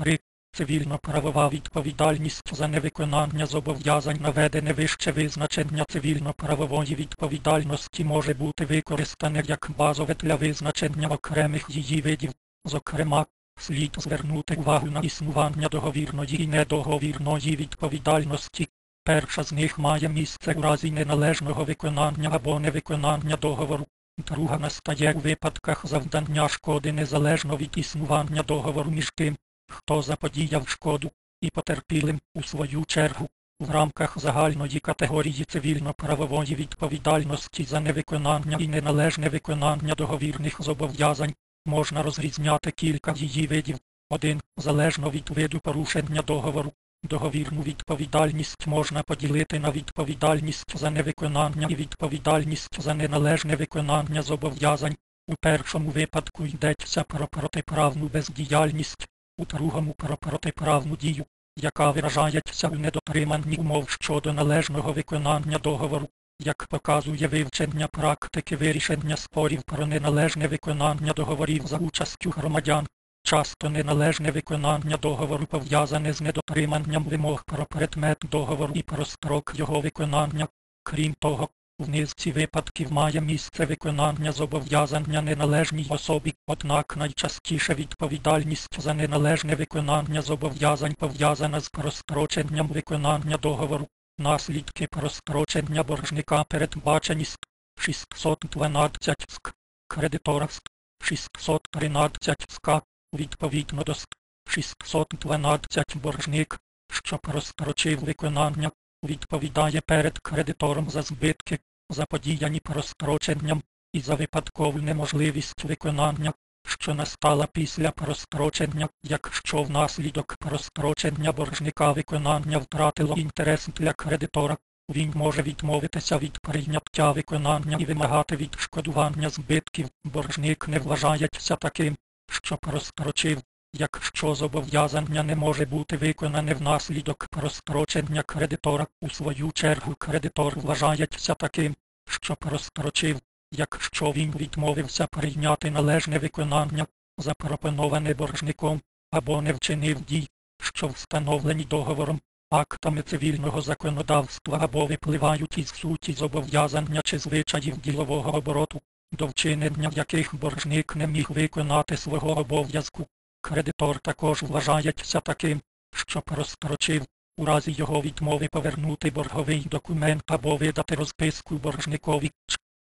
3. Цивільно-правова відповідальність за невиконання зобов'язань наведене вище визначення цивільно-правової відповідальності може бути використане як базове для визначення окремих її видів. Зокрема, слід звернути увагу на існування договірної і недоговірної відповідальності. Перша з них має місце у разі неналежного виконання або невиконання договору. Друга настає у випадках завдання шкоди незалежно від існування договору між тим, хто заподіяв шкоду, і потерпілим у свою чергу. В рамках загальної категорії цивільно-правової відповідальності за невиконання і неналежне виконання договірних зобов'язань можна розрізняти кілька її видів. 1. Залежно від виду порушення договору. Договірну відповідальність можна поділити на відповідальність за невиконання і відповідальність за неналежне виконання зобов'язань. У першому випадку йдеться про протиправну бездіяльність, у другому про протиправну дію, яка виражається у недотриманні умов щодо належного виконання договору, як показує вивчення практики вирішення спорів про неналежне виконання договорів за участю громадян. Часто неналежне виконання договору пов'язане з недотриманням вимог про предмет договору і про строк його виконання. Крім того, в низці випадків має місце виконання зобов'язання неналежній особі, однак найчастіше відповідальність за неналежне виконання зобов'язань пов'язана з простроченням виконання договору. Наслідки прострочення боржника передбачені з 612 СК, кредитора з 613 СК, відповідно до ск, 612 боржник, що прострочив виконання, відповідає перед кредитором за збитки, заподіяні простроченням, і за випадкову неможливість виконання, що настала після прострочення, якщо внаслідок прострочення боржника виконання втратило інтерес для кредитора, він може відмовитися від прийняття виконання і вимагати відшкодування збитків. Боржник не вважається таким, що прострочив, якщо зобов'язання не може бути виконане внаслідок прострочення кредитора. У свою чергу кредитор вважається таким, що прострочив, якщо він відмовився прийняти належне виконання, запропоноване боржником, або не вчинив дій, що встановлені договором, актами цивільного законодавства або випливають із суті зобов'язання чи звичаїв ділового обороту, до вчинення яких боржник не міг виконати свого обов'язку. Кредитор також вважається таким, що прострочив, у разі його відмови повернути борговий документ або видати розписку боржникові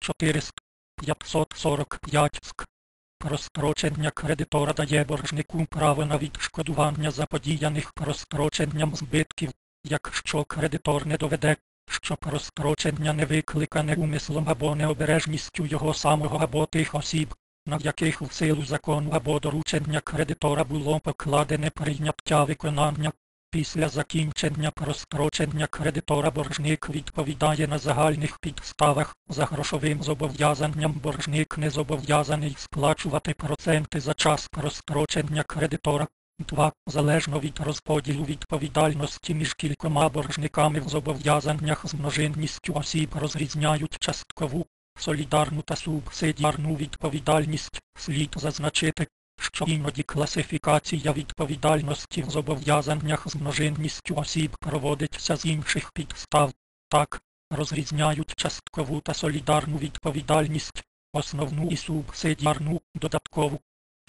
400 545 ск. Прострочення кредитора дає боржнику право на відшкодування заподіяних простроченням збитків, якщо кредитор не доведе, що прострочення не викликане умислом або необережністю його самого або тих осіб, на яких в силу закону або доручення кредитора було покладене прийняття виконання. Після закінчення прострочення кредитора боржник відповідає на загальних підставах за грошовим зобов'язанням боржник не зобов'язаний сплачувати проценти за час прострочення кредитора. 2. Залежно від розподілу відповідальності між кількома боржниками в зобов'язаннях з множинністю осіб розрізняють часткову, солідарну та субсидіарну відповідальність, слід зазначити, що іноді класифікація відповідальності в зобов'язаннях з множинністю осіб проводиться з інших підстав, так, розрізняють часткову та солідарну відповідальність, основну і субсидіарну додаткову.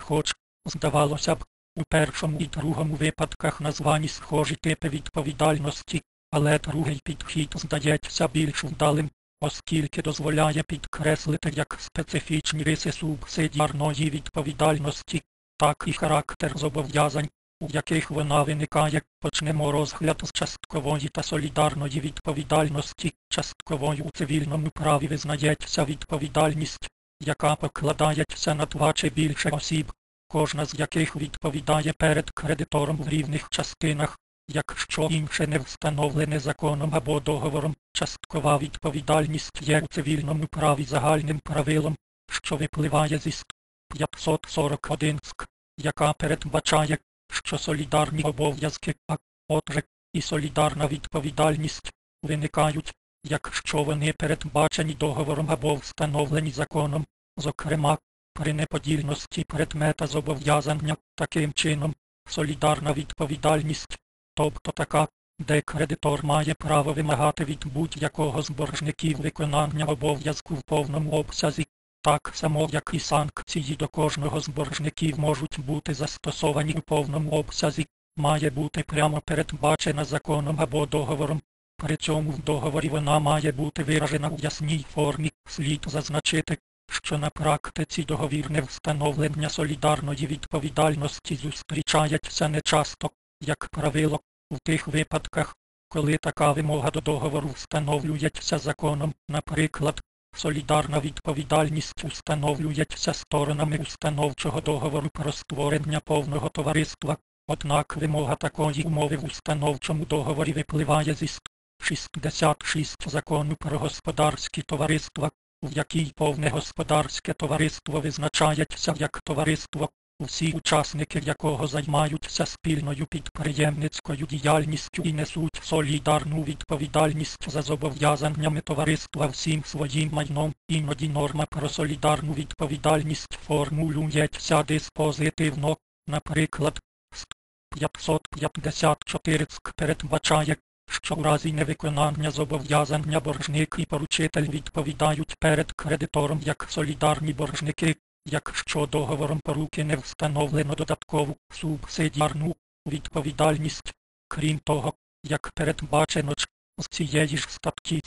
Хоч, здавалося б, у першому і другому випадках названі схожі типи відповідальності, але другий підхід здається більш вдалим, оскільки дозволяє підкреслити як специфічні риси субсидіарної відповідальності, так і характер зобов'язань, у яких вона виникає, почнемо розгляд з часткової та солідарної відповідальності, частковою у цивільному праві визнається відповідальність, яка покладається на два чи більше осіб, кожна з яких відповідає перед кредитором в рівних частинах, якщо інше не встановлене законом або договором, часткова відповідальність є у цивільному праві загальним правилом, що випливає зі 541 ск, яка передбачає, що солідарні обов'язки, а отже, і солідарна відповідальність виникають, якщо вони передбачені договором або встановлені законом, зокрема, при неподільності предмета зобов'язання. Таким чином, солідарна відповідальність, тобто така, де кредитор має право вимагати від будь-якого з боржників виконання обов'язку в повному обсязі, так само як і санкції до кожного з боржників можуть бути застосовані у повному обсязі, має бути прямо передбачена законом або договором. При цьому в договорі вона має бути виражена у ясній формі, слід зазначити, що на практиці договірне встановлення солідарної відповідальності зустрічається нечасто, як правило, у тих випадках, коли така вимога до договору встановлюється законом, наприклад, солідарна відповідальність встановлюється сторонами установчого договору про створення повного товариства, однак вимога такої умови в установчому договорі випливає зі 166 закону про господарські товариства, в якій повне господарське товариство визначається як товариство, усі учасники якого займаються спільною підприємницькою діяльністю і несуть солідарну відповідальність за зобов'язаннями товариства всім своїм майном. Іноді норма про солідарну відповідальність формулюється диспозитивно, наприклад, 554 СК. передбачає, що в разі невиконання зобов'язання боржник і поручитель відповідають перед кредитором як солідарні боржники, якщо договором поруки не встановлено додаткову субсидіарну відповідальність. Крім того, як передбачено з цієї ж статті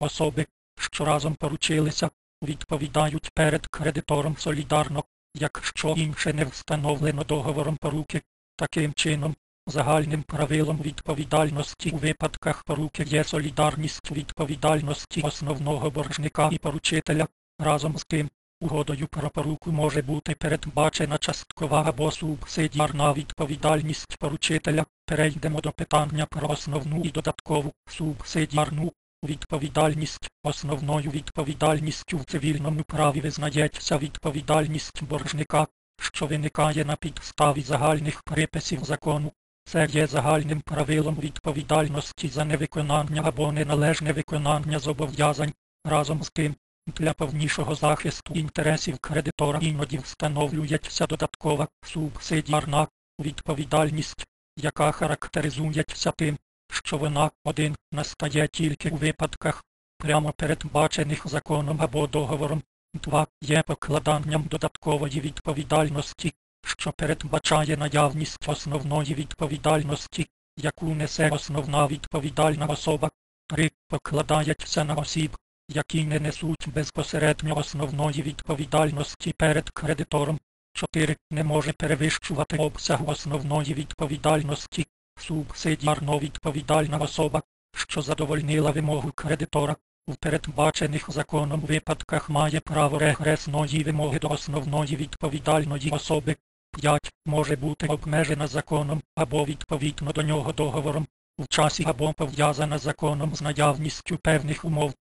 особи, що разом поручилися, відповідають перед кредитором солідарно, якщо інше не встановлено договором поруки. Таким чином, загальним правилом відповідальності у випадках поруки є солідарність відповідальності основного боржника і поручителя. Разом з тим, угодою про поруку може бути передбачена часткова або субсидіарна відповідальність поручителя. Перейдемо до питання про основну і додаткову субсидіарну відповідальність. Основною відповідальністю в цивільному праві визнається відповідальність боржника, що виникає на підставі загальних приписів закону. Це є загальним правилом відповідальності за невиконання або неналежне виконання зобов'язань. Разом з тим, для повнішого захисту інтересів кредитора іноді встановлюється додаткова субсидіарна відповідальність, яка характеризується тим, що вона один настає тільки у випадках, прямо передбачених законом або договором. 2. Є покладанням додаткової відповідальності, що передбачає наявність основної відповідальності, яку несе основна відповідальна особа. 3. Покладається на осіб, які не несуть безпосередньо основної відповідальності перед кредитором. 4. Не може перевищувати обсяг основної відповідальності, субсидіарно відповідальна особа, що задовольнила вимогу кредитора. У передбачених законом випадках має право регресної вимоги до основної відповідальної особи. 5. Може бути обмежена законом або відповідно до нього договором в часі або пов'язана законом з наявністю певних умов.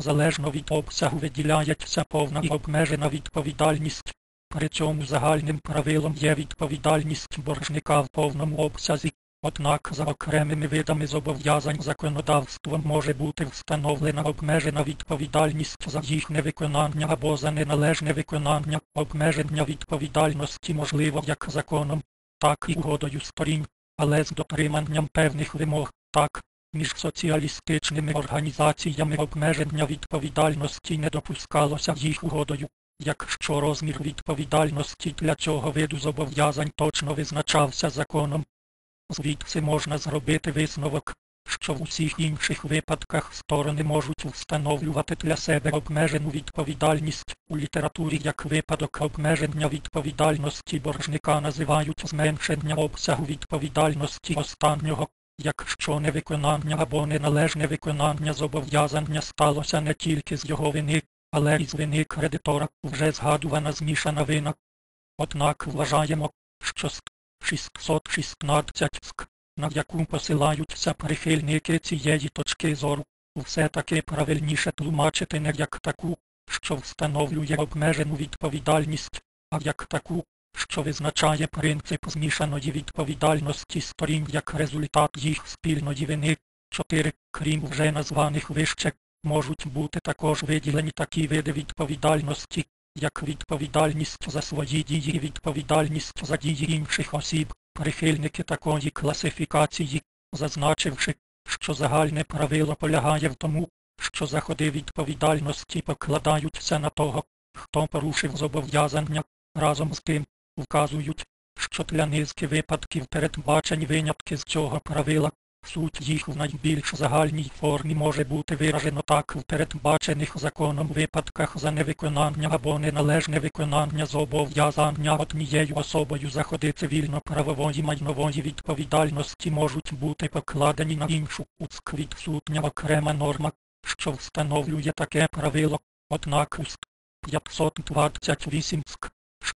3. Залежно від обсягу виділяється повна і обмежена відповідальність. При цьому загальним правилом є відповідальність боржника в повному обсязі, однак за окремими видами зобов'язань законодавством може бути встановлена обмежена відповідальність за їх невиконання або за неналежне виконання, обмеження відповідальності можливо як законом, так і угодою сторін, але з дотриманням певних вимог, так, між соціалістичними організаціями обмеження відповідальності не допускалося їх угодою. Якщо розмір відповідальності для цього виду зобов'язань точно визначався законом, звідси можна зробити висновок, що в усіх інших випадках сторони можуть встановлювати для себе обмежену відповідальність у літературі як випадок обмеження відповідальності боржника називають зменшення обсягу відповідальності останнього, якщо невиконання або неналежне виконання зобов'язання сталося не тільки з його вини, але й з вини кредитора вже згадувана змішана вина. Однак вважаємо, що 616 ск, на яку посилаються прихильники цієї точки зору, все-таки правильніше тлумачити не як таку, що встановлює обмежену відповідальність, а як таку, що визначає принцип змішаної відповідальності сторін як результат їх спільної вини. 4. Крім вже названих вище, можуть бути також виділені такі види відповідальності, як відповідальність за свої дії відповідальність за дії інших осіб. Прихильники такої класифікації, зазначивши, що загальне правило полягає в тому, що заходи відповідальності покладаються на того, хто порушив зобов'язання, разом з тим, вказують, що для низки випадків передбачені винятки з цього правила, суть їх в найбільш загальній формі може бути виражено так в передбачених законом випадках за невиконання або неналежне виконання зобов'язання однією особою заходи цивільно-правової майнової відповідальності можуть бути покладені на іншу уцк відсутня окрема норма, що встановлює таке правило, однак уст 528 ск,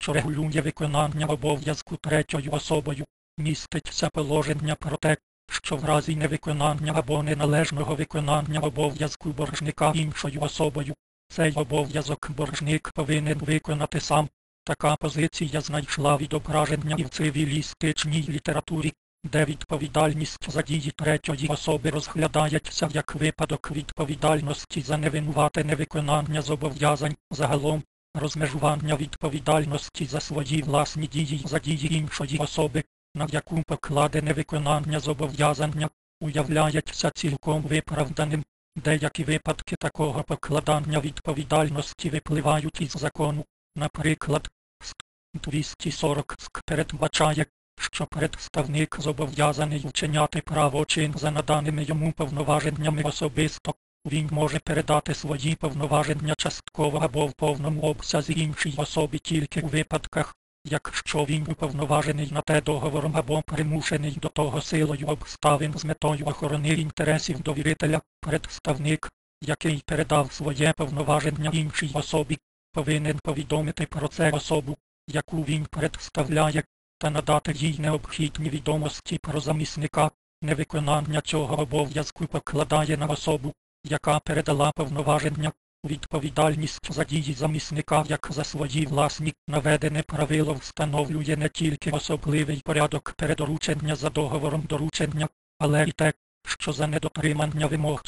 що регулює виконання обов'язку третьою особою, міститься положення про те, що в разі невиконання або неналежного виконання обов'язку боржника іншою особою, цей обов'язок боржник повинен виконати сам. Така позиція знайшла відображення і в цивілістичній літературі, де відповідальність за дії третьої особи розглядається як випадок відповідальності за невинувате невиконання зобов'язань загалом. Розмежування відповідальності за свої власні дії за дії іншої особи, на яку покладене виконання зобов'язання, уявляється цілком виправданим. Деякі випадки такого покладання відповідальності випливають із закону. Наприклад, ст 240 ск передбачає, що представник зобов'язаний вчиняти правочин за наданими йому повноваженнями особисто, він може передати свої повноваження частково або в повному обсязі іншій особі тільки у випадках, якщо він уповноважений на те договором або примушений до того силою обставин з метою охорони інтересів довірителя, представник, який передав своє повноваження іншій особі, повинен повідомити про це особу, яку він представляє, та надати їй необхідні відомості про замісника, невиконання цього обов'язку покладає на особу, яка передала повноваження, відповідальність за дії замісника як за свої власні наведене правило встановлює не тільки особливий порядок передоручення за договором доручення, але й те, що за недотримання вимог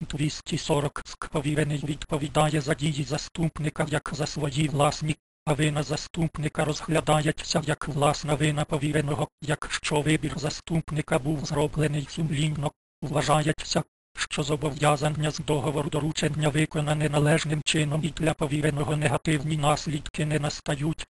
240 сповірений відповідає за дії заступника як за свої власні, а вина заступника розглядається як власна вина повіреного, якщо вибір заступника був зроблений сумлінно, вважається, що зобов'язання з договору доручення виконане належним чином і для повіреного негативні наслідки не настають,